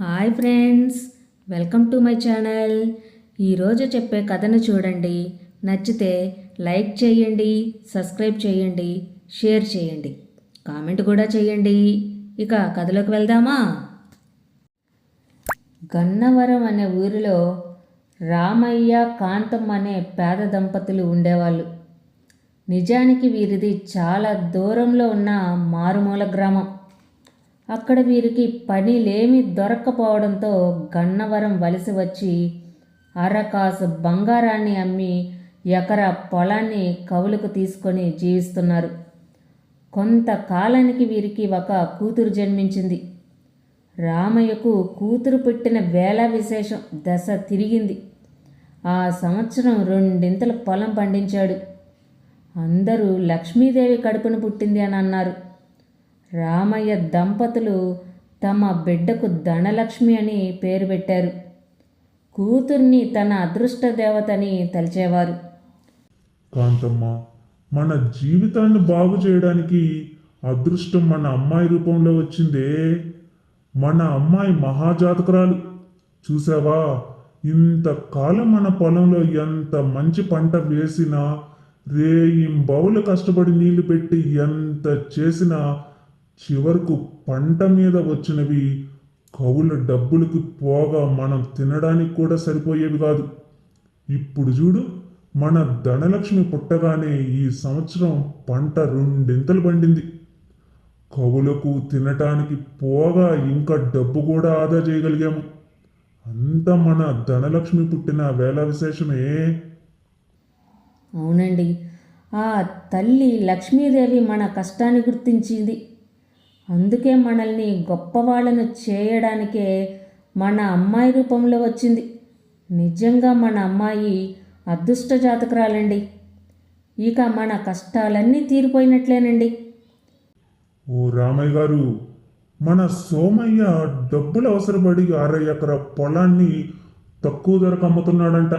Hi friends welcome to my channel. ఈరోజు చెప్పే కథను చూడండి. నచ్చితే లైక్ చేయండి సబ్స్క్రైబ్ చేయండి షేర్ చేయండి. కామెంట్ కూడా చేయండి. ఇక కథలోకి వెళ్దామా? గన్నవరం అనే ఊరిలో రామయ్య కాంతం అనే పేద దంపతులు ఉండేవాళ్ళు. నిజానికి వీరిది చాలా దూరంలో ఉన్న మారుమూల గ్రామం. అక్కడ వీరికి పనిలేమి దొరక్కపోవడంతో గన్నవరం వలసి వచ్చి అరకాసు బంగారాన్ని అమ్మి ఎకరా పొలాన్ని కవులకు తీసుకొని జీవిస్తున్నారు. కొంతకాలానికి వీరికి ఒక కూతురు జన్మించింది. రామయ్యకు కూతురు పుట్టిన వేళ విశేషం దశ తిరిగింది. ఆ సంవత్సరం రెండింతల పొలం పండించాడు. అందరూ లక్ష్మీదేవి కడుపున పుట్టింది అని అన్నారు. రామయ్య దంపతులు తమ బిడ్డకు ధనలక్ష్మి అని పేరు పెట్టారు. కూతుర్ని తన అదృష్ట దేవతని తలిచేవారు. కాంతమ్మ మన జీవితాన్ని బాగు చేయడానికి అదృష్టం మన అమ్మాయి రూపంలో వచ్చిందే. మన అమ్మాయి మహాజాతకురాలు. చూసావా? ఇంతకాలం మన పొలంలో ఎంత మంచి పంట వేసినా రేయింబౌలు కష్టపడి నీళ్ళు పెట్టి ఎంత చేసినా చివరకు పంట మీద వచ్చినవి కవుల డబ్బులకు పోగా మనం తినడానికి కూడా సరిపోయేవి కాదు. ఇప్పుడు చూడు మన ధనలక్ష్మి పుట్టగానే ఈ సంవత్సరం పంట రెండింతలు పండింది. కవులకు తినటానికి పోగా ఇంకా డబ్బు కూడా ఆదా చేయగలిగాము. అంతా మన ధనలక్ష్మి పుట్టిన వేళ విశేషమే. అవునండి. ఆ తల్లి లక్ష్మీదేవి మన కష్టాన్ని గుర్తించింది. అందుకే మనల్ని గొప్పవాళ్ళను చేయడానికే మన అమ్మాయి రూపంలో వచ్చింది. నిజంగా మన అమ్మాయి అదృష్ట జాతకురాలండి. ఇక మన కష్టాలన్నీ తీరిపోయినట్లేనండి. ఓ రామయ్య గారు మన సోమయ్య డబ్బులు అవసరపడి అరవై ఎకర పొలాన్ని తక్కువ ధరకు అమ్ముతున్నాడంట.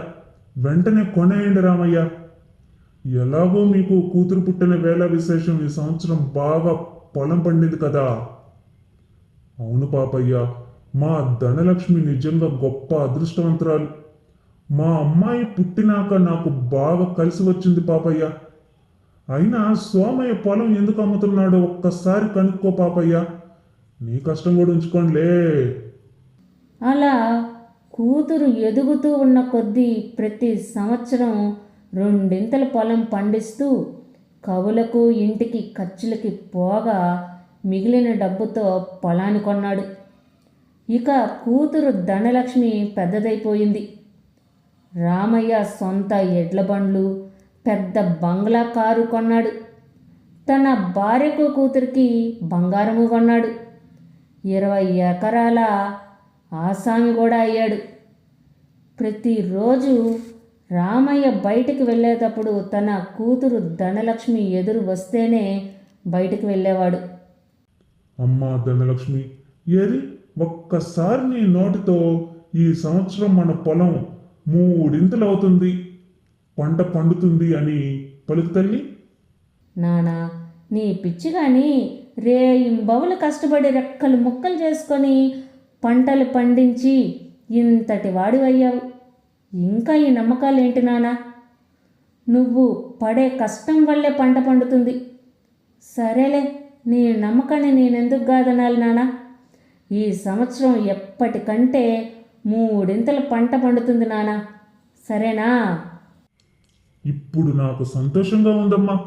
వెంటనే కొనేయండి రామయ్య. ఎలాగో మీకు కూతురు పుట్టిన వేళ విశేషం ఈ సంవత్సరం బాగా పొలం పండింది కదా. అవును పాపయ్య మా ధనలక్ష్మి నిజంగా గొప్ప అదృష్టవంతురాలు. మా అమ్మాయి పుట్టినాక నాకు బాగా కలిసి వచ్చింది పాపయ్య. అయినా సోమయ్య పొలం ఎందుకు అమ్ముతున్నాడో ఒక్కసారి కనుక్కో పాపయ్య. నీ కష్టం కూడా ఉంచుకోండిలే. అలా కూతురు ఎదుగుతూ ఉన్న కొద్దీ ప్రతి సంవత్సరం రెండింతల పొలం పండిస్తూ కవులకు ఇంటికి ఖర్చులకి పోగా మిగిలిన డబ్బుతో పొలాన్ని కొన్నాడు. ఇక కూతురు ధనలక్ష్మి పెద్దదైపోయింది. రామయ్య సొంత ఎడ్ల బండ్లు పెద్ద బంగ్లా కారు కొన్నాడు. తన భార్యకు కూతురికి బంగారము కొన్నాడు. ఇరవై ఎకరాల ఆసామి కూడా అయ్యాడు. ప్రతిరోజు రామయ్య బయటికి వెళ్ళేటప్పుడు తన కూతురు ధనలక్ష్మి ఎదురు వస్తేనే బయటికి వెళ్ళేవాడు. అమ్మా ధనలక్ష్మి ఏది ఒక్కసారి నీ నోటితో ఈ సంవత్సరం మన పొలం మూడింతలు అవుతుంది పంట పండుతుంది అని పలుకు తల్లి. నానా నీ పిచ్చి కానీ రేయింబవులు కష్టపడి రెక్కలు ముక్కలు చేసుకొని పంటలు పండించి ఇంతటి వాడివయ్యావు. ఇంకా ఈ నమ్మకాలు ఏంటి నానా? నువ్వు పడే కష్టం వల్లే పంట పండుతుంది. సరేలే నీ నమ్మకాన్ని నేనెందుకు కాదనాలి నానా? ఈ సంవత్సరం ఎప్పటికంటే మూడింతల పంట పండుతుంది నానా. సరేనా? ఇప్పుడు నాకు సంతోషంగా ఉందమ్మా.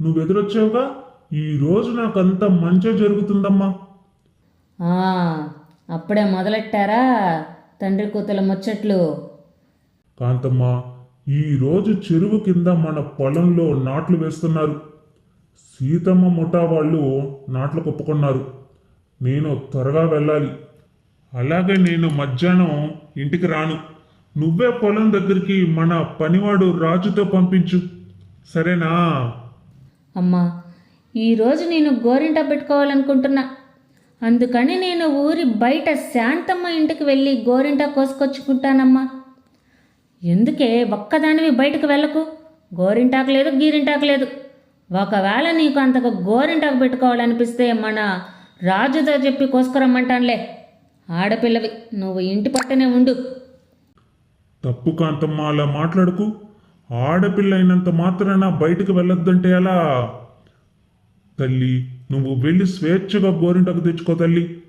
నువ్వు ఎదురొచ్చావుగా ఈ రోజు నాకంతా మంచి జరుగుతుందమ్మా. ఆ, అప్పుడే మొదలెట్టారా? తండ్రి కూతుల ముచ్చట్లు. కాంతమ్మ ఈరోజు చెరువు కింద మన పొలంలో నాట్లు వేస్తున్నారు. సీతమ్మ ముఠా వాళ్ళు నాట్లు ఒప్పుకున్నారు నేను త్వరగా వెళ్ళాలి. అలాగే నేను మధ్యాహ్నం ఇంటికి రాను. నువ్వే పొలం దగ్గరికి మన పనివాడు రాజుతో పంపించు. సరేనా? అమ్మా ఈరోజు నేను గోరింట పెట్టుకోవాలనుకుంటున్నా. అందుకని నేను ఊరి బయట శాంతమ్మ ఇంటికి వెళ్ళి గోరింట కోసుకొచ్చుకుంటానమ్మా. ఎందుకే ఒక్కదానివి బయటకు వెళ్ళకు? గోరింటాకు లేదు గీరింటాకు లేదు ఒకవేళ నీకు అంతకు గోరింటాకు పెట్టుకోవాలనిపిస్తే మన రాజుతో చెప్పి కోసుకురమ్మంటానులే. ఆడపిల్లవి నువ్వు ఇంటి పట్టనే ఉండు. తప్పు కాంతమ్మ అలా మాట్లాడుకు. ఆడపిల్ల అయినంత మాత్రాన బయటకు వెళ్ళొద్దంటే ఎలా? తల్లి నువ్వు వెళ్ళి స్వేచ్ఛగా గోరింటకు తెచ్చుకో తల్లి.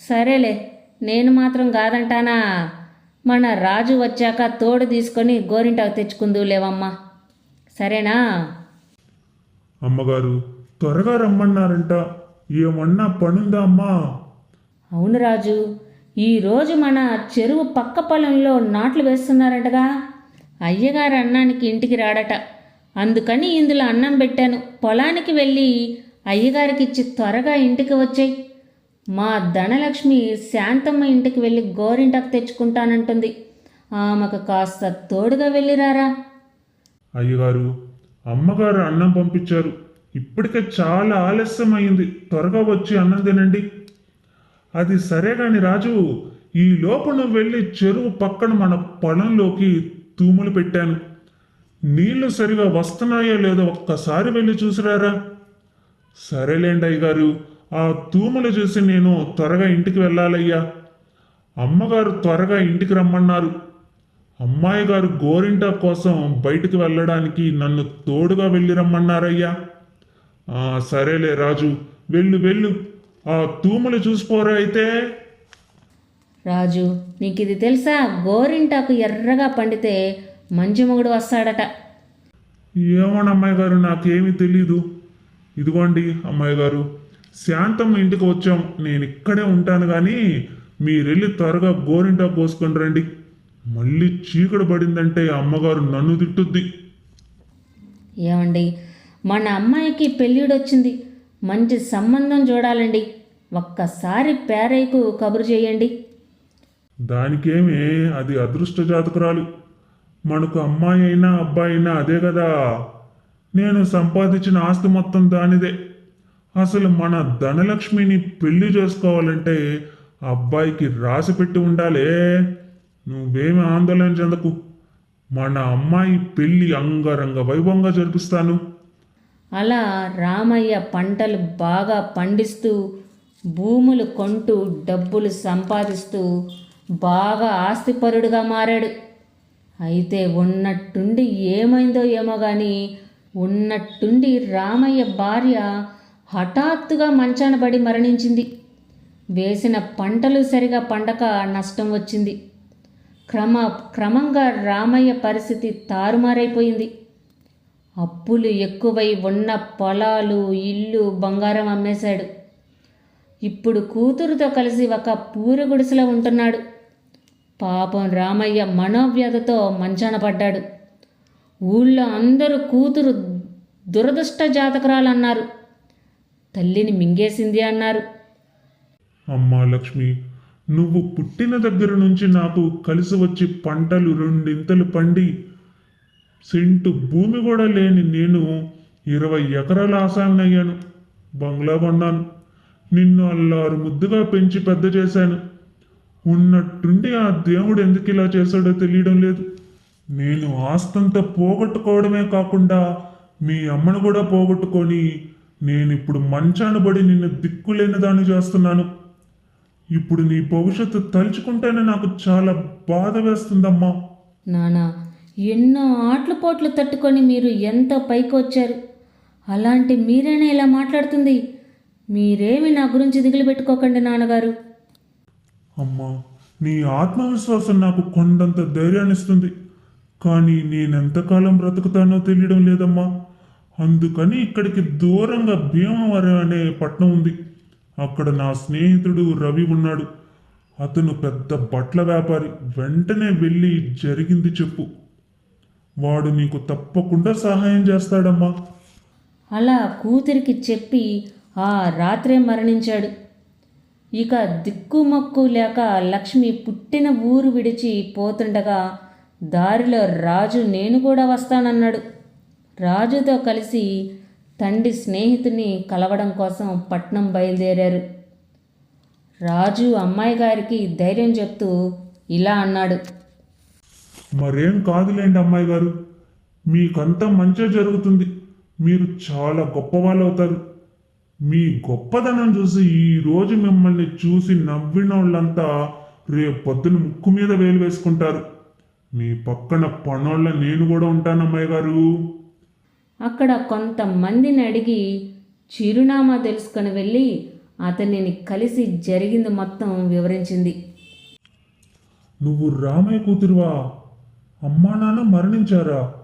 సరేలే. నేను మాత్రం కాదంటానా? మన రాజు వచ్చాక తోడు తీసుకొని గోరింటాకు తెచ్చుకుందు లేవమ్మా. సరేనా? అమ్మగారు త్వరగా రమ్మన్నారంట. ఏమన్నా పనుందా అమ్మా? అవును రాజు ఈరోజు మన చెరువు పక్క పొలంలో నాట్లు వేస్తున్నారంటగా. అయ్యగారు అన్నానికి ఇంటికి రాడట. అందుకని ఇందులో అన్నం పెట్టాను. పొలానికి వెళ్ళి అయ్యగారికి ఇచ్చి త్వరగా ఇంటికి వచ్చాయి. మా ధనలక్ష్మి శాంతమ్మ ఇంటికి వెళ్ళి గోరింటాకు తెచ్చుకుంటానంటుంది. ఆమెకు కాస్త తోడుగా వెళ్ళిరారా? అయ్యగారు అమ్మగారు అన్నం పంపించారు. ఇప్పటికే చాలా ఆలస్యం అయింది త్వరగా వచ్చి అన్నం తినండి. అది సరే కాని రాజు ఈ లోపు నువ్వు వెళ్ళి చెరువు పక్కన మన పొలంలోకి తూములు పెట్టాను. నీళ్ళు సరిగా వస్తున్నాయో లేదో ఒక్కసారి వెళ్ళి చూసిరారా? సరేలేండి అయ్యగారు ఆ తూములు చూసి నేను త్వరగా ఇంటికి వెళ్ళాలయ్యా. అమ్మగారు త్వరగా ఇంటికి రమ్మన్నారు. అమ్మాయి గారు గోరింట కోసం బయటికి వెళ్ళడానికి నన్ను తోడుగా వెళ్ళి రమ్మన్నారయ్యా. ఆ, సరేలే రాజు వెళ్ళు వెళ్ళు. ఆ తూములు చూసిపోరా అయితే. రాజు నీకు ఇది తెలుసా? గోరింటాకు ఎర్రగా పండితే మంచి మొగుడు వస్తాడట. ఏమోన అమ్మాయి గారు నాకేమీ తెలీదు. ఇదిగోండి అమ్మాయి గారు. శాంతమ్మ ఇంటికి వచ్చాం. నేను ఇక్కడే ఉంటాను కానీ మీరెళ్ళి త్వరగా గోరింటా కోసుకొని రండి. మళ్ళీ చీకటి పడిందంటే అమ్మగారు నన్ను తిట్టుద్ది. ఏమండి మన అమ్మాయికి పెళ్ళిడొచ్చింది. మంచి సంబంధం చూడాలండి. ఒక్కసారి పేరయ్యకు కబురు చేయండి. దానికేమే అది అదృష్ట జాతకురాలు. మనకు అమ్మాయి అయినా అబ్బాయి అయినా అదే కదా. నేను సంపాదించిన ఆస్తి మొత్తం దానిదే. అసలు మన ధనలక్ష్మిని పెళ్ళి చేసుకోవాలంటే ఆ అబ్బాయికి రాసి పెట్టి ఉండాలే. నువ్వేమి ఆందోళన చెందకు. మన అమ్మాయి పెళ్ళి అంగరంగ వైభవంగా జరిపిస్తాను. అలా రామయ్య పంటలు బాగా పండిస్తూ భూములు కొంటూ డబ్బులు సంపాదిస్తూ బాగా ఆస్తిపరుడుగా మారాడు. అయితే ఉన్నట్టుండి ఏమైందో ఏమో కానీ ఉన్నట్టుండి రామయ్య భార్య హఠాత్తుగా మంచాన పడి మరణించింది. వేసిన పంటలు సరిగా పండక నష్టం వచ్చింది. క్రమ క్రమంగా రామయ్య పరిస్థితి తారుమారైపోయింది. అప్పులు ఎక్కువై ఉన్న పొలాలు ఇల్లు బంగారం అమ్మేశాడు. ఇప్పుడు కూతురుతో కలిసి ఒక పూర గుడిసెలో ఉంటున్నాడు. పాపం రామయ్య మనోవ్యధతో మంచాన పడ్డాడు. ఊళ్ళో అందరూ కూతురు దురదృష్ట జాతకురాలన్నారు తల్లిని మింగేసింది అన్నారు. అమ్మా లక్ష్మి నువ్వు పుట్టిన దగ్గర నుంచి నాకు కలిసి వచ్చి పంటలు రెండింతలు పండి సెంటు భూమి కూడా లేని నేను ఇరవై ఎకరాల ఆసాన్ని బంగ్లా కొన్నాను. నిన్ను అల్లారు ముద్దుగా పెంచి పెద్ద చేశాను. ఉన్నట్టుండి ఆ దేవుడు ఎందుకు ఇలా చేశాడో తెలియడం లేదు. నేను ఆస్తంతా పోగొట్టుకోవడమే కాకుండా మీ అమ్మను కూడా పోగొట్టుకొని నేను ఇప్పుడు మంచాన పడి నిన్ను దిక్కులేని దాన్ని చేస్తున్నాను. ఇప్పుడు నీ భవిష్యత్తు తలుచుకుంటేనే నాకు చాలా బాధ వేస్తుందమ్మా. నానా ఎన్నో ఆటలు పోట్లు తట్టుకొని మీరు ఎంత పైకి వచ్చారు అలాంటి మీరేనా ఇలా మాట్లాడుతుంది. మీరేమి నా గురించి దిగులు పెట్టుకోకండి నాన్నగారు. అమ్మా నీ ఆత్మవిశ్వాసం నాకు కొండంత ధైర్యాన్ని ఇస్తుంది కానీ నేనెంతకాలం బ్రతుకుతానో తెలియడం లేదమ్మా. అందుకని ఇక్కడికి దూరంగా భీమవరం అనే పట్నం ఉంది. అక్కడ నా స్నేహితుడు రవి ఉన్నాడు. అతను పెద్ద బట్టల వ్యాపారి. వెంటనే వెళ్ళి జరిగింది చెప్పు. వాడు నీకు తప్పకుండా సహాయం చేస్తాడమ్మా. అలా కూతురికి చెప్పి ఆ రాత్రే మరణించాడు. ఇక దిక్కుమక్కు లేక లక్ష్మి పుట్టిన ఊరు విడిచి పోతుండగా దారిలో రాజు నేను కూడా వస్తానన్నాడు. రాజుతో కలిసి తండ్రి స్నేహితుని కలవడం కోసం పట్నం బయలుదేరారు. రాజు అమ్మాయి గారికి ధైర్యం చెప్తూ ఇలా అన్నాడు. మరేం కాదులేండి అమ్మాయి గారు. మీకంతా మంచిగా జరుగుతుంది. మీరు చాలా గొప్పవాళ్ళు అవుతారు మీ గొప్పదనం చూసి ఈ రోజు మిమ్మల్ని చూసి నవ్విన వాళ్ళంతా రేపు పొద్దున ముక్కు మీద వేలు వేసుకుంటారు. మీ పక్కన పనోళ్ళ నేను కూడా ఉంటాను అమ్మాయి గారు. అక్కడ కొంతమందిని అడిగి చిరునామా తెలుసుకొని వెళ్ళి అతనిని కలిసి జరిగింది మొత్తం వివరించింది. నువ్వు రామయ్య కూతురువా? అమ్మా నాన్న మరణించారా?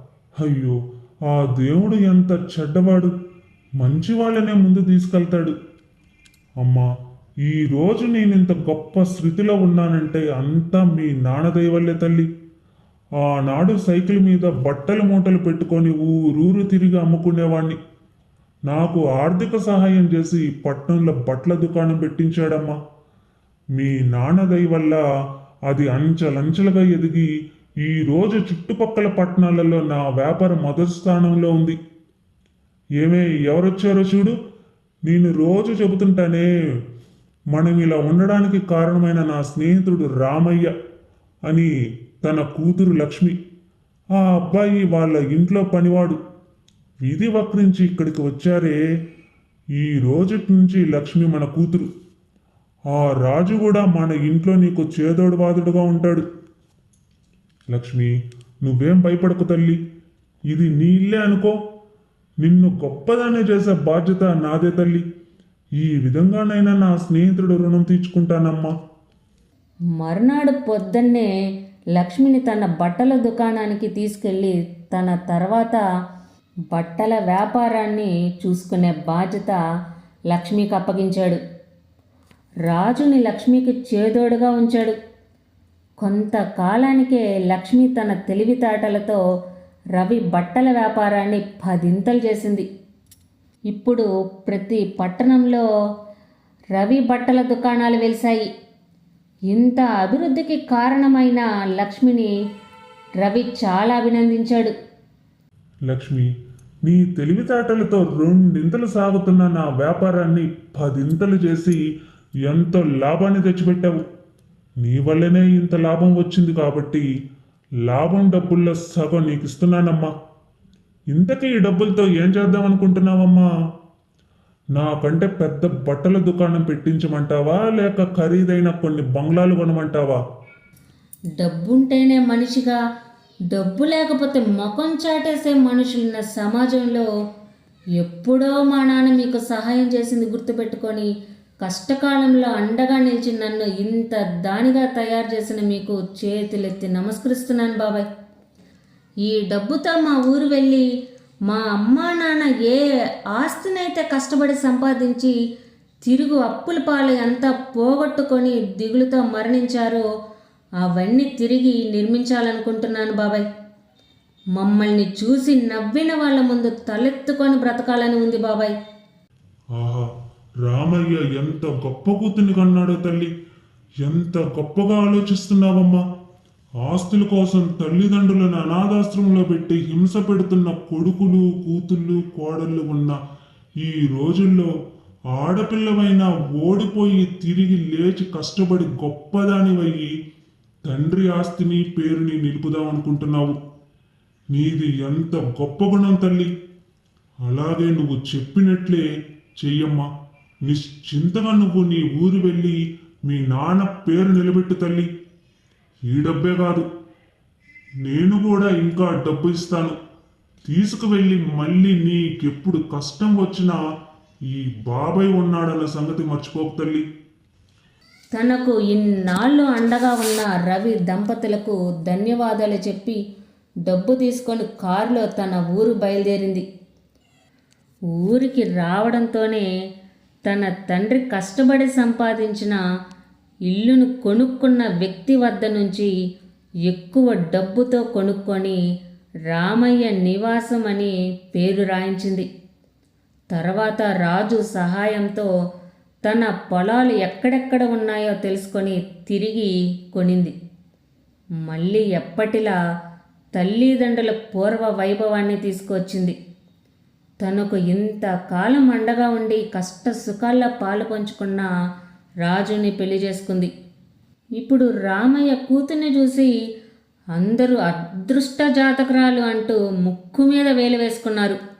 అయ్యో ఆ దేవుడు ఎంత చెడ్డవాడు. మంచి వాళ్ళనే ముందు తీసుకెళ్తాడు. అమ్మా ఈరోజు నేను ఇంత గొప్ప స్థితిలో ఉన్నానంటే అంతా మీ నాన్నదయ వల్లే తల్లి. ఆనాడు సైకిల్ మీద బట్టలు మూటలు పెట్టుకొని ఊరూరు తిరిగి అమ్ముకునేవాణ్ణి. నాకు ఆర్థిక సహాయం చేసి పట్టణంలో బట్టల దుకాణం పెట్టించాడమ్మా. మీ నాన్నదయ వల్ల అది అంచెలంచెలుగా ఎదిగి ఈరోజు చుట్టుపక్కల పట్టణాలలో నా వ్యాపారం మొదటి స్థానంలో ఉంది. ఏమే ఎవరొచ్చారో చూడు. నేను రోజు చెబుతుంటానే మనం ఇలా ఉండడానికి కారణమైన నా స్నేహితుడు రామయ్య అని తన కూతురు లక్ష్మి. ఆ అబ్బాయి వాళ్ళ ఇంట్లో పనివాడు. విధి వక్రించి ఇక్కడికి వచ్చారే. ఈ రోజు నుంచి లక్ష్మి మన కూతురు. ఆ రాజు కూడా మన ఇంట్లో నీకు చేదోడు వాదుడుగా ఉంటాడు. లక్ష్మి నువ్వేం భయపడకు తల్లి. ఇది నీ ఇల్లే అనుకో. నిన్ను గొప్పదానే చేసే బాధ్యత నాదే తల్లి. ఈ విధంగానైనా నా స్నేహితుడు రుణం తీర్చుకుంటానమ్మా. మరునాడు పొద్దున్నే లక్ష్మిని తన బట్టల దుకాణానికి తీసుకెళ్ళి తన తర్వాత బట్టల వ్యాపారాన్ని చూసుకునే బాధ్యత లక్ష్మికి అప్పగించాడు. రాజుని లక్ష్మికి చేదోడుగా ఉంచాడు. కొంతకాలానికే లక్ష్మి తన తెలివితేటలతో రవి బట్టల వ్యాపారాన్ని పదింతలు చేసింది. ఇప్పుడు ప్రతి పట్టణంలో రవి బట్టల దుకాణాలు వెలిశాయి. ఇంత అభివృద్ధికి కారణమైన లక్ష్మిని రవి చాలా అభినందించాడు. లక్ష్మి నీ తెలివితేటలతో రెండింతలు సాగుతున్న నా వ్యాపారాన్ని పదింతలు చేసి ఎంతో లాభాన్ని తెచ్చిపెట్టావు. నీ వల్లనే ఇంత లాభం వచ్చింది కాబట్టి లాభం డబ్బుల్లో సగం నీకు ఇస్తున్నానమ్మా ఇంతకీ ఈ డబ్బులతో ఏం చేద్దాం అనుకుంటున్నావమ్మా నాకంటే పెద్ద బట్టల దుకాణం పెట్టించమంటావా? లేక ఖరీదైన కొన్ని బంగ్లాలు కొనమంటావా? డబ్బుంటేనే మనిషిగా డబ్బు లేకపోతే ముఖం చాటేసే మనుషులున్న సమాజంలో ఎప్పుడో మా నాన్న మీకు సహాయం చేసింది గుర్తుపెట్టుకొని కష్టకాలంలో అండగా నిలిచి నన్ను ఇంత దానిగా తయారు చేసిన మీకు చేతులెత్తి నమస్కరిస్తున్నాను బాబాయ్. ఈ డబ్బుతో మా ఊరు వెళ్ళి మా అమ్మ నాన్న ఏ ఆస్తినైతే కష్టపడి సంపాదించి తిరుగు అప్పుల పాలు ఎంత పోగొట్టుకొని దిగులుతో మరణించారో అవన్నీ తిరిగి నిర్మించాలనుకుంటున్నాను బాబాయ్. మమ్మల్ని చూసి నవ్విన వాళ్ళ ముందు తలెత్తుకొని బ్రతకాలని ఉంది బాబాయ్. ఆహా రామయ్య ఎంత గొప్ప కూతుని కన్నాడో తల్లి. ఎంత గొప్పగా ఆలోచిస్తున్నావమ్మా. ఆస్తుల కోసం తల్లిదండ్రులను అనాథాశ్రమంలో పెట్టి హింస పెడుతున్న కొడుకులు కూతుళ్ళు కోడళ్ళు ఉన్న ఈ రోజుల్లో ఆడపిల్లవైనా ఓడిపోయి తిరిగి లేచి కష్టపడి గొప్పదానివయ్యి తండ్రి ఆస్తిని పేరుని నిలుపుదాం అనుకుంటున్నావు. నీది ఎంత గొప్ప గుణం తల్లి. అలాగే నువ్వు చెప్పినట్లే చెయ్యమ్మా. నిశ్చింతగా నువ్వు నీ ఊరు వెళ్ళి మీ నాన్న పేరు నిలబెట్టు తల్లి. ఈ డబ్బే కాదు. నేను కూడా ఇంకా డబ్బు ఇస్తాను. తీసుకువెళ్ళి మళ్ళీ నీకెప్పుడు కష్టం వచ్చినా ఈ బాబాయ్ ఉన్నాడన్న సంగతి మర్చిపోకు తల్లి. తనకు ఇన్నాళ్ళు అండగా ఉన్న రవి దంపతులకు ధన్యవాదాలు చెప్పి డబ్బు తీసుకొని కారులో తన ఊరు బయలుదేరింది. ఊరికి రావడంతోనే తన తండ్రి కష్టపడి సంపాదించిన ఇల్లును కొనుక్కున్న వ్యక్తి వద్ద నుంచి ఎక్కువ డబ్బుతో కొనుక్కొని రామయ్య నివాసం అని పేరు రాయించింది. తర్వాత రాజు సహాయంతో తన పొలాలు ఎక్కడెక్కడ ఉన్నాయో తెలుసుకొని తిరిగి కొనింది. మళ్ళీ ఎప్పటిలా తల్లిదండ్రుల పూర్వ వైభవాన్ని తీసుకొచ్చింది. తనకు ఇంతకాలం అండగా ఉండి కష్ట సుఖాల్లో పాలు పంచుకున్న రాజుని పెళ్ళి చేసుకుంది. ఇప్పుడు రామయ్య కూతుర్ని చూసి అందరూ అదృష్ట జాతకురాలు అంటూ ముక్కు మీద వేలు వేసుకున్నారు.